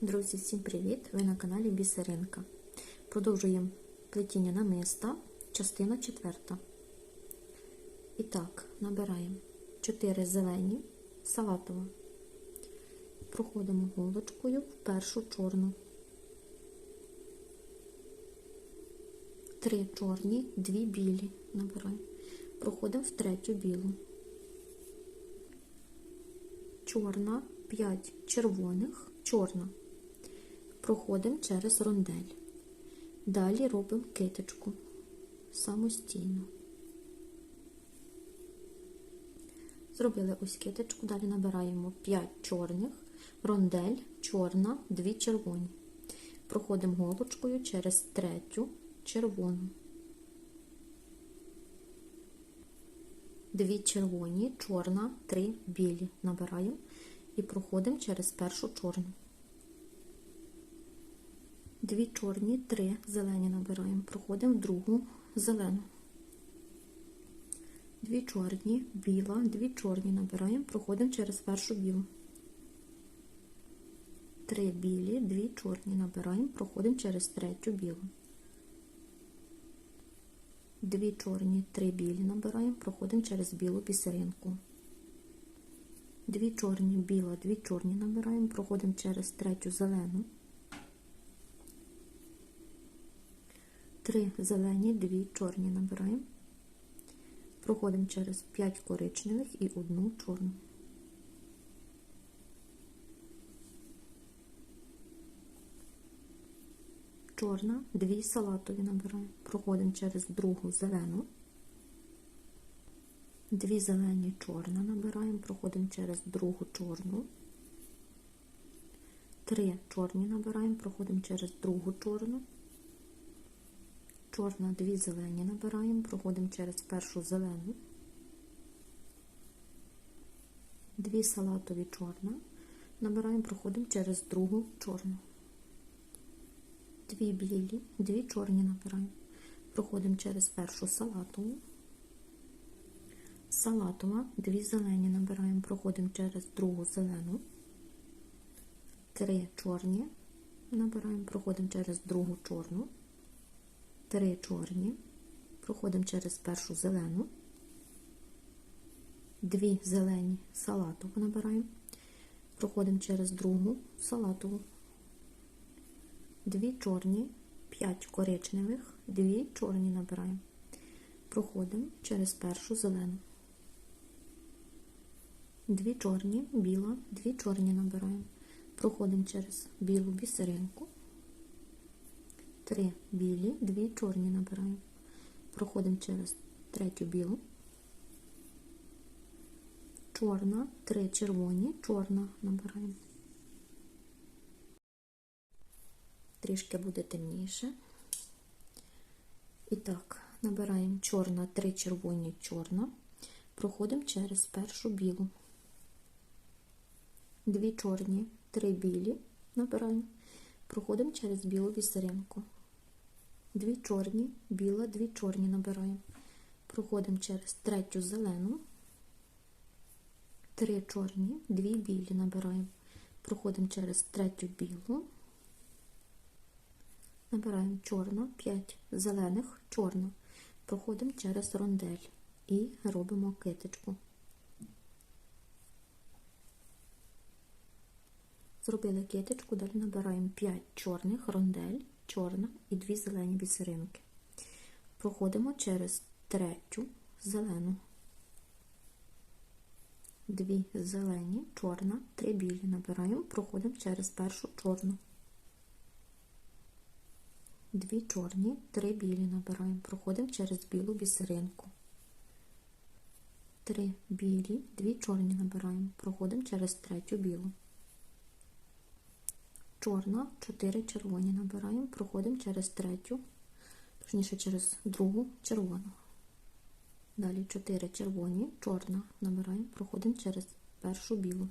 Друзі, всім привіт! Ви на каналі Бісеринка. Продовжуємо плетіння намиста, частина четверта. І так, набираємо 4 зелені салатова. Проходимо голочкою в першу чорну. 3 чорні, 2 білі набираємо. Проходимо в третю білу. Чорна, 5 червоних, чорна. Проходимо через рондель. Далі робимо киточку самостійно. Зробили ось киточку, далі набираємо 5 чорних, рондель, чорна, 2 червоні. Проходимо голочкою через третю червону. Дві червоні, чорна, три білі. Набираємо і проходимо через першу чорну. Дві чорні, три зелені набираємо. Проходимо в другу зелену. Дві чорні, біла, дві чорні набираємо, проходимо через першу білу. Три білі, дві чорні набираємо, проходимо через третю білу. Дві чорні, три білі набираємо, проходимо через білу пісеринку. Дві чорні, біла, дві чорні набираємо, проходимо через третю зелену. Три зелені, дві чорні набираємо. Проходимо через 5 коричневих і одну чорну. Чорна, дві салатові набираємо. Проходимо через другу зелену. Дві зелені чорна набираємо, проходимо через другу чорну. Три чорні набираємо, проходимо через другу чорну. Чорна, дві зелені набираємо, проходимо через першу зелену. Дві салатові чорна. Набираємо, проходимо через другу чорну. Дві білі, дві чорні набираємо. Проходимо через першу салатову. Салатова, дві зелені набираємо, проходимо через другу зелену. Три чорні набираємо, проходимо через другу чорну. Три чорні. Проходимо через першу зелену. Дві зелені салатову набираємо. Проходимо через другу салатову. Дві чорні, п'ять коричневих, дві чорні набираємо. Проходимо через першу зелену. Дві чорні, біла, дві чорні набираємо. Проходимо через білу бісеринку. Три білі, дві чорні набираємо. Проходимо через третю білу. Чорна, три червоні, чорна набираємо. Трішки буде темніше. І так, набираємо чорна, три червоні, чорна. Проходимо через першу білу. Дві чорні, три білі набираємо. Проходимо через білу вісеринку. Дві чорні, біла, дві чорні набираємо. Проходимо через третю зелену. Три чорні, дві білі набираємо. Проходимо через третю білу. Набираємо чорна, 5 зелених, чорна. Проходимо через рондель і робимо киточку. Зробили киточку, далі набираємо 5 чорних рондель, чорна і 2 зелені бісеринки. Проходимо через третю зелену. Дві зелені, чорна, три білі набираємо, проходимо через першу чорну. Дві чорні, три білі набираємо, проходимо через білу бісеринку. Три білі, дві чорні набираємо, проходимо через третю білу. Чорна, чотири червоні набираємо, проходимо через третю, точніше через другу червону. Далі 4 червоні, чорна набираємо, проходимо через першу білу.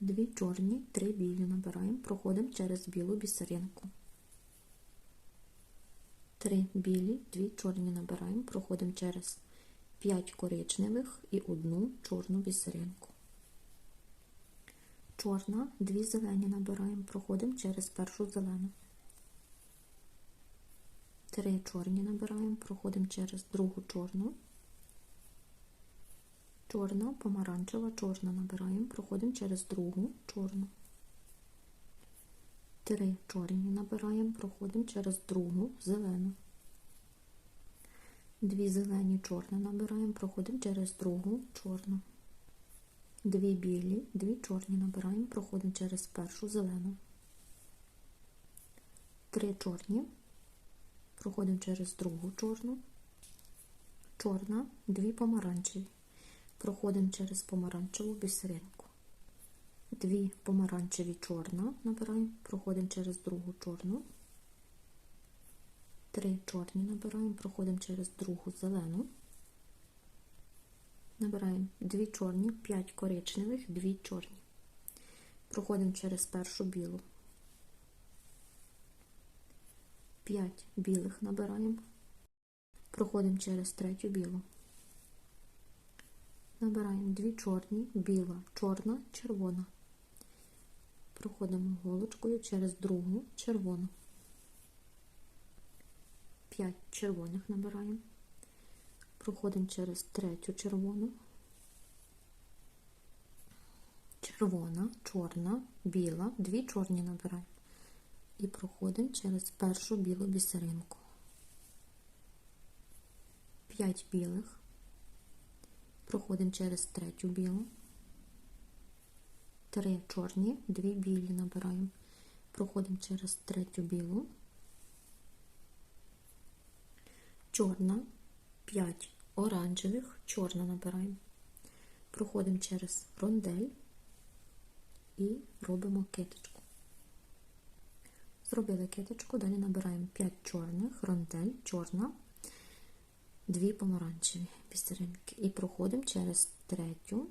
Дві чорні, три білі набираємо, проходимо через білу бісеринку. Три білі, дві чорні набираємо, проходимо через 5 коричневих і одну чорну бісеринку. Чорна, дві зелені набираємо, проходимо через першу зелену. Три чорні набираємо, проходимо через другу чорну. Чорна, помаранчева, чорна набираємо, проходимо через другу чорну. Три чорні набираємо, проходимо через другу зелену. Дві зелені чорна набираємо, проходимо через другу чорну. Дві білі, дві чорні набираємо, проходимо через першу зелену. Три чорні, проходимо через другу чорну. Чорна, дві помаранчеві. Проходимо через помаранчеву бісеринку. Дві помаранчеві чорна набираємо, проходимо через другу чорну. Три чорні набираємо, проходимо через другу зелену. Набираємо дві чорні, п'ять коричневих, дві чорні. Проходимо через першу білу. П'ять білих набираємо. Проходимо через третю білу. Набираємо дві чорні, біла, чорна, червона. Проходимо голочкою через другу червону. П'ять червоних набираємо. Проходимо через третю червону. Червона, чорна, біла, дві чорні набираємо. І проходимо через першу білу бісеринку. П'ять білих. Проходимо через третю білу. Три чорні, дві білі набираємо. Проходимо через третю білу. Чорна, 5 оранжевих, чорна набираємо. Проходимо через рондель і робимо киточку. Зробили киточку, далі набираємо 5 чорних, рондель, чорна, 2 помаранчеві бісеринки. І проходимо через третю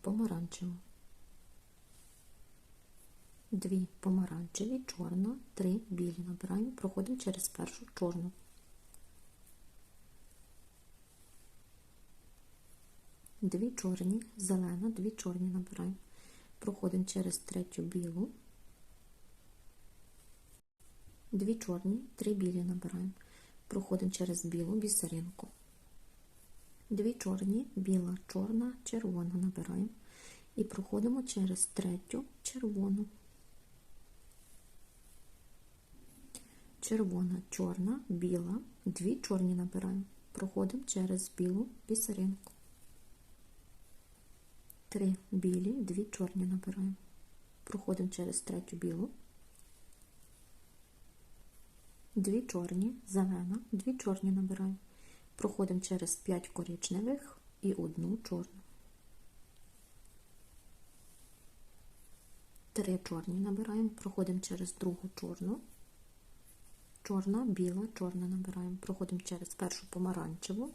помаранчеву. Дві помаранчеві, чорна, три білі набираємо, проходимо через першу чорну. Дві чорні, зелена, дві чорні набираємо. Проходимо через третю білу. Дві чорні, три білі набираємо. Проходимо через білу бісеринку. Дві чорні, біла, чорна, червона набираємо. І проходимо через третю червону. Червона, чорна, біла, дві чорні набираємо. Проходимо через білу бісеринку. Три білі, дві чорні набираємо. Проходимо через третю білу. Дві чорні, зелена, дві чорні набираємо. Проходимо через 5 коричневих і одну чорну. Три чорні набираємо, проходимо через другу чорну. Чорна, біла, чорна набираємо. Проходимо через першу помаранчеву.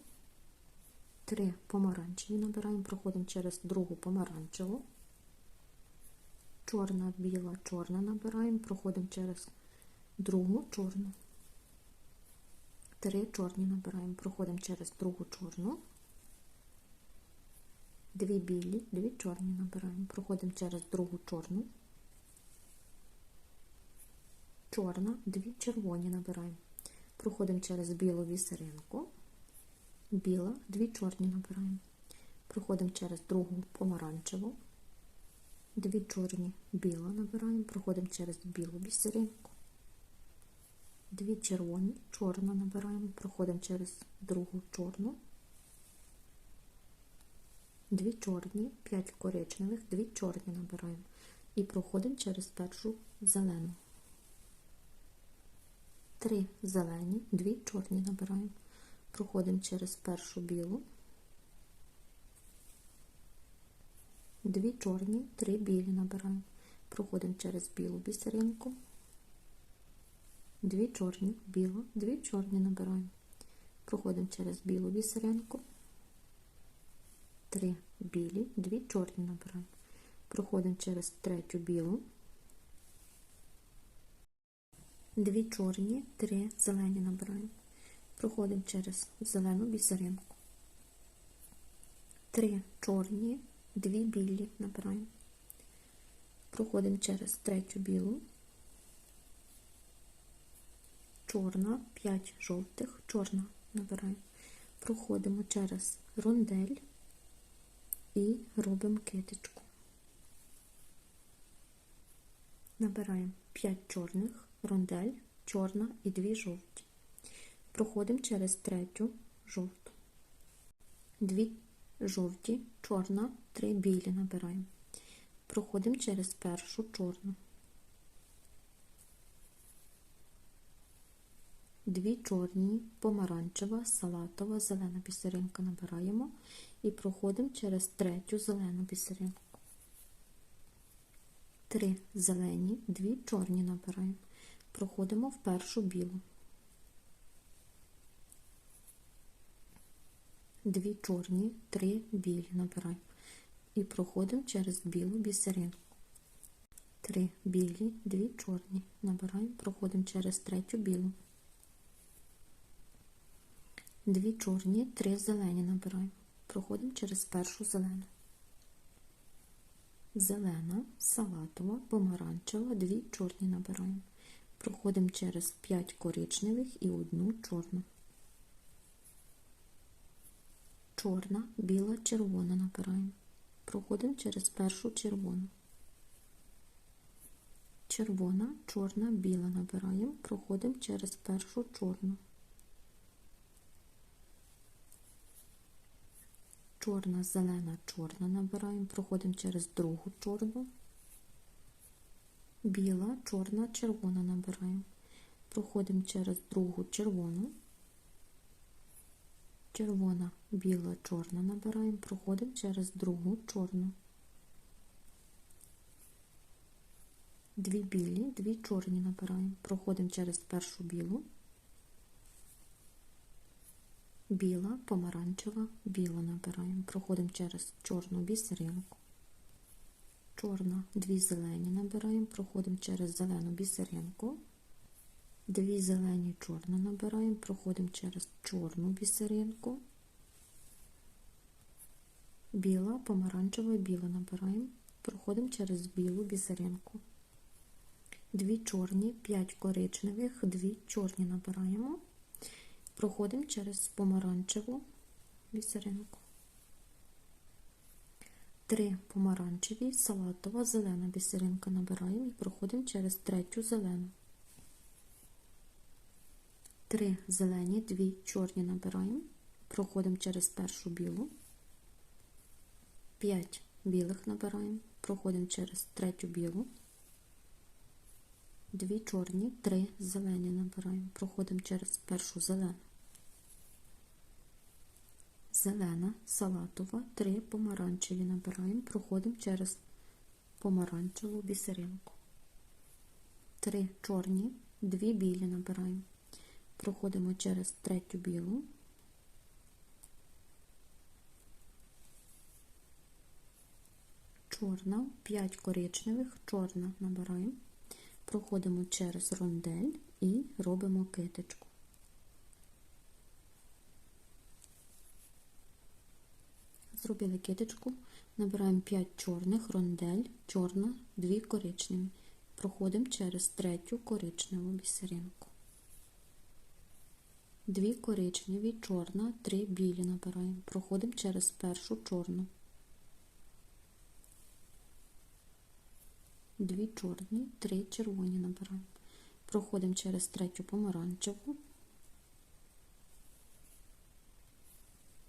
Три помаранчеві набираємо, проходимо через другу помаранчеву. Чорна, біла, чорна набираємо, проходимо через другу чорну. Три чорні набираємо, проходимо через другу чорну. Дві білі, дві чорні набираємо, проходимо через другу чорну. Чорна, дві червоні набираємо. Проходимо через білу вісеринку. Біла, дві чорні набираємо. Проходимо через другу помаранчеву. Дві чорні біла набираємо, проходимо через білу бісеринку. Дві червоні, чорна набираємо, проходимо через другу чорну. Дві чорні, п'ять коричневих, дві чорні набираємо. І проходимо через першу зелену. Три зелені, дві чорні набираємо. Проходимо через першу білу. Дві чорні, три білі набираємо. Проходимо через білу бісеринку. Дві чорні, білу, дві чорні набираємо. Проходимо через білу бісеринку. Три білі, дві чорні набираємо. Проходимо через третю білу. Дві чорні, три зелені набираємо. Проходимо через зелену бісеринку. Три чорні, дві білі набираємо. проходимо через третю білу, чорна, 5 жовтих, чорна набираємо, проходимо через рондель і робимо китичку. Набираємо 5 чорних, рондель, чорна і 2 жовті. Проходимо через третю жовту. Дві жовті, чорна, три білі набираємо. Проходимо через першу чорну. Дві чорні, помаранчева, салатова, зелена бісеринка набираємо і проходимо через третю зелену бісеринку. Три зелені, дві чорні набираємо. Проходимо в першу білу. Дві чорні, три білі набираємо. І проходимо через білу бісеринку. Три білі, дві чорні. Набираємо, проходимо через третю білу. Дві чорні, три зелені набираємо. Проходимо через першу зелену. Зелена, салатова, помаранчева, дві чорні набираємо. Проходимо через 5 коричневих і одну чорну. Чорна, біла, червона набираємо. Проходимо через першу червону. Червона, чорна, біла набираємо. Проходимо через першу чорну. Чорна, зелена, чорна набираємо. Проходимо через другу чорну. Біла, чорна, червона набираємо. Проходимо через другу червону. Червона, біла, чорна набираємо, проходимо через другу чорну. Дві білі, дві чорні набираємо, проходимо через першу білу, біла, помаранчева, біла набираємо, проходимо через чорну бісеринку. Чорна, дві зелені набираємо, проходимо через зелену бісеринку. Дві зелені чорна набираємо, проходимо через чорну бісеринку. Біла, помаранчева, біла набираємо, проходимо через білу бісеринку. Дві чорні, п'ять коричневих, дві чорні набираємо, проходимо через помаранчеву бісеринку. Три помаранчеві, салатова, зелена бісеринка набираємо і проходимо через третю зелену. Три зелені, дві чорні набираємо, проходимо через першу білу, п'ять білих набираємо, проходимо через третю білу, дві чорні, три зелені набираємо, проходимо через першу зелену. Зелена, салатова, три помаранчеві набираємо, проходимо через помаранчеву бісеринку. Три чорні, дві білі набираємо. Проходимо через третю білу. Чорна, 5 коричневих, чорна набираємо. Проходимо через рондель і робимо китичку. Зробили китичку, набираємо 5 чорних, рондель, чорна, 2 коричневі. Проходимо через третю коричневу бісеринку. Дві коричневі, чорна, три білі набираємо. Проходимо через першу чорну. Дві чорні, три червоні набираємо. Проходимо через третю помаранчеву.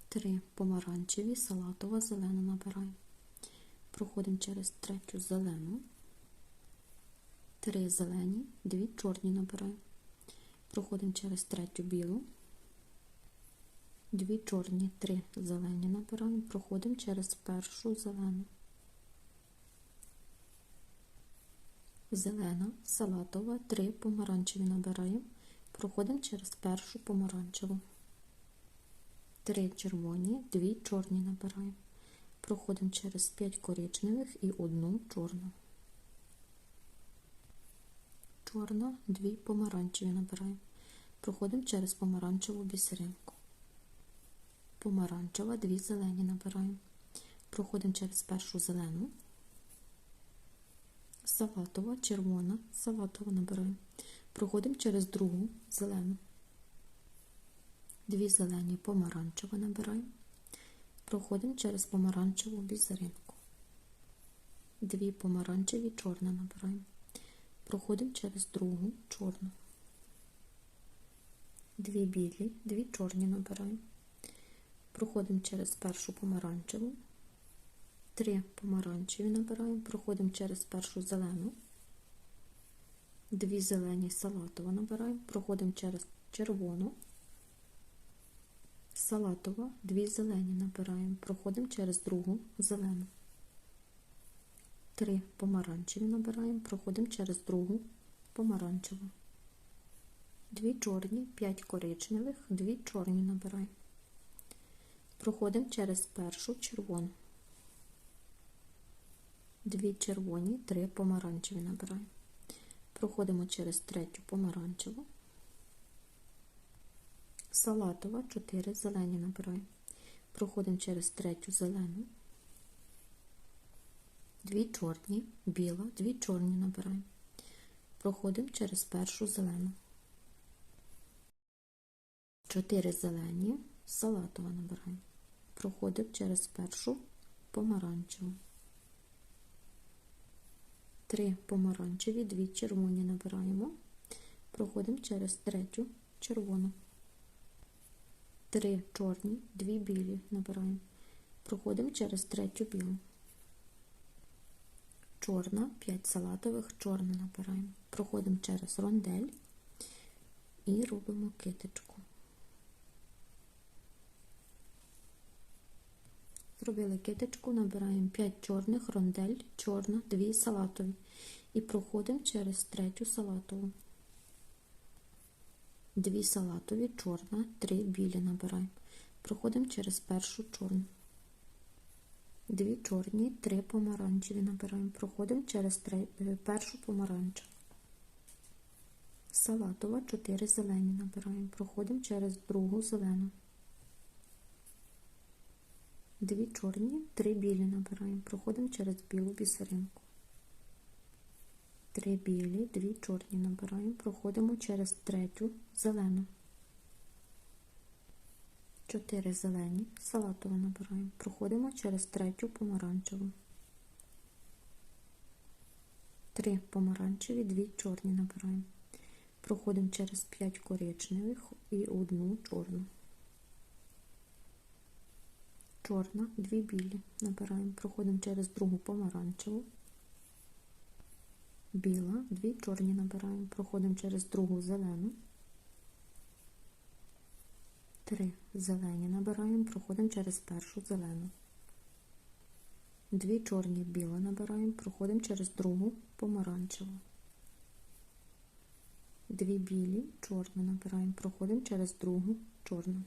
Три помаранчеві, салатова, зелена набираємо. Проходимо через третю зелену. Три зелені, дві чорні набираємо. Проходимо через третю білу, дві чорні, три зелені набираємо, проходимо через першу зелену. Зелена, салатова, три помаранчеві набираємо, проходимо через першу помаранчеву. Три червоні, дві чорні набираємо. Проходимо через п'ять коричневих і одну чорну. Чорна, дві помаранчеві набираємо. Проходимо через помаранчеву бісеринку. Помаранчева, дві зелені набираємо. Проходимо через першу зелену. салатова, червона, салатова набираємо. Проходимо через другу зелену. Дві зелені помаранчева набираємо. Проходимо через помаранчеву бізеринку. Дві помаранчеві чорна набираємо. Проходимо через другу чорну. Дві білі, дві чорні набираємо. Проходимо через першу помаранчеву. Три помаранчеві набираємо. Проходимо через першу зелену. Дві зелені салатова набираємо. Проходимо через червону. Салатова, дві зелені набираємо. Проходимо через другу зелену. Три помаранчеві набираємо. Проходимо через другу помаранчеву. Дві чорні, п'ять коричневих, дві чорні набираємо. Проходимо через першу червону. Дві червоні, три помаранчеві набираємо. Проходимо через третю помаранчеву. Салатова, 4 зелені набираємо. Проходимо через третю зелену. Дві чорні, біла, дві чорні набираємо. Проходимо через першу зелену. Чотири зелені, салатова набираємо. Проходимо через першу помаранчеву. Три помаранчеві, дві червоні набираємо. Проходимо через третю червону. Три чорні, дві білі набираємо. Проходимо через третю білу. Чорна, 5 салатових, чорна набираємо. Проходимо через рондель і робимо китичку. Зробили китичку, набираємо 5 чорних, рондель, чорна, 2 салатові. І проходимо через третю салатову. Дві салатові, чорна, три білі набираємо. Проходимо через першу чорну. Дві чорні, три помаранчеві набираємо. Проходимо через три, е, першу помаранчеву. Салатова, чотири зелені набираємо. Проходимо через другу зелену. Дві чорні, три білі набираємо. Проходимо через білу бісеринку. Три білі, дві чорні набираємо. Проходимо через третю зелену. Чотири зелені, салатову набираємо. Проходимо через третю помаранчеву. Три помаранчеві, дві чорні набираємо. Проходимо через п'ять коричневих і одну чорну. Чорна, дві білі набираємо. Проходимо через другу помаранчеву. Біла, дві чорні набираємо. Проходимо через другу зелену. Три зелені набираємо, проходимо через першу зелену. Дві чорні біле набираємо, проходимо через другу помаранчеву. Дві білі, чорну набираємо, проходимо через другу чорну.